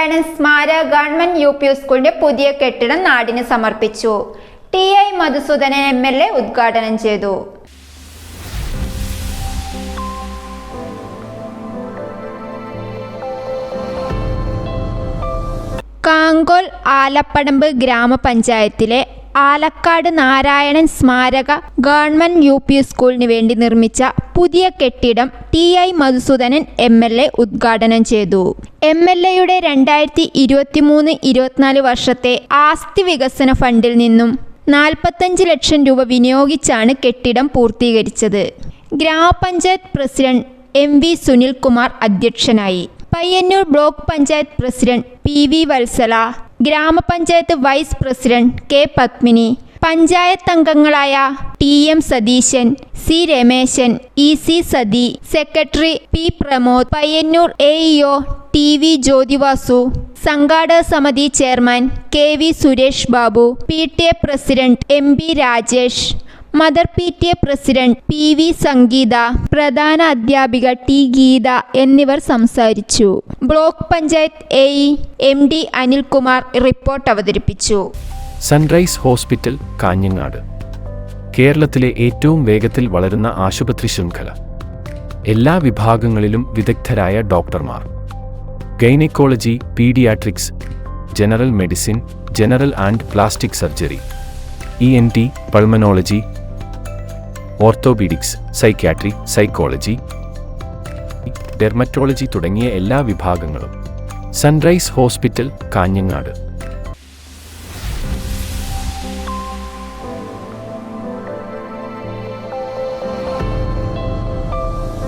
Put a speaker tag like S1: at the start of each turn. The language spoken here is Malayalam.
S1: നാരായണൻ സ്മാരക ഗവൺമെന്റ് യു പി സ്കൂളിന്റെ പുതിയ കെട്ടിടം നാടിന് സമർപ്പിച്ചു. T I Madhusoodanan M L A ഉദ്ഘാടനം ചെയ്തു. കാങ്കോൽ ആലപ്പടമ്പ് ഗ്രാമപഞ്ചായത്തിലെ ആലക്കാട് നാരായണൻ സ്മാരക ഗവൺമെന്റ് യു പി സ്കൂളിന് വേണ്ടി നിർമ്മിച്ച പുതിയ കെട്ടിടം T I Madhusoodanan M L A ഉദ്ഘാടനം ചെയ്തു. എം എൽ എയുടെ രണ്ടായിരത്തി ഇരുപത്തിമൂന്ന് ഇരുപത്തിനാല് വർഷത്തെ ആസ്തി വികസന ഫണ്ടിൽ നിന്നും നാൽപ്പത്തഞ്ച് ലക്ഷം രൂപ വിനിയോഗിച്ചാണ് കെട്ടിടം പൂർത്തീകരിച്ചത്. ഗ്രാമപഞ്ചായത്ത് പ്രസിഡന്റ് എം വി സുനിൽകുമാർ അധ്യക്ഷനായി. Payyanur block panchayat president P V Vatsala ഗ്രാമപഞ്ചായത്ത് vice president K Padmini panchayat അംഗങ്ങളായ T M Satheesan C Rameshan E C Sathi secretary P Pramod Payyanur A E O T V Jyothivasu സംഘാടക സമിതി chairman K V Suresh Babu P T A president M B Rajesh mother P T A president P V Sangeetha പ്രധാന അധ്യാപിക ടി ഗീത എന്നിവർ സംസാരിച്ചു. Block panchayat A M D Anilkumar report അവതരിപ്പിച്ചു.
S2: Sunrise hospital Kanhangad. കേരളത്തിലെ ഏറ്റവും വേഗത്തിൽ വളരുന്ന ആശുപത്രി ശൃംഖല. എല്ലാ വിഭാഗങ്ങളിലും വിദഗ്ധരായ ഡോക്ടർമാർ. Gynaecology paediatrics general medicine general and plastic surgery E N T pulmonology orthopaedics psychiatry psychology dermatology തുടങ്ങിയ എല്ലാ വിഭാഗങ്ങളും. Sunrise hospital Kanhangad.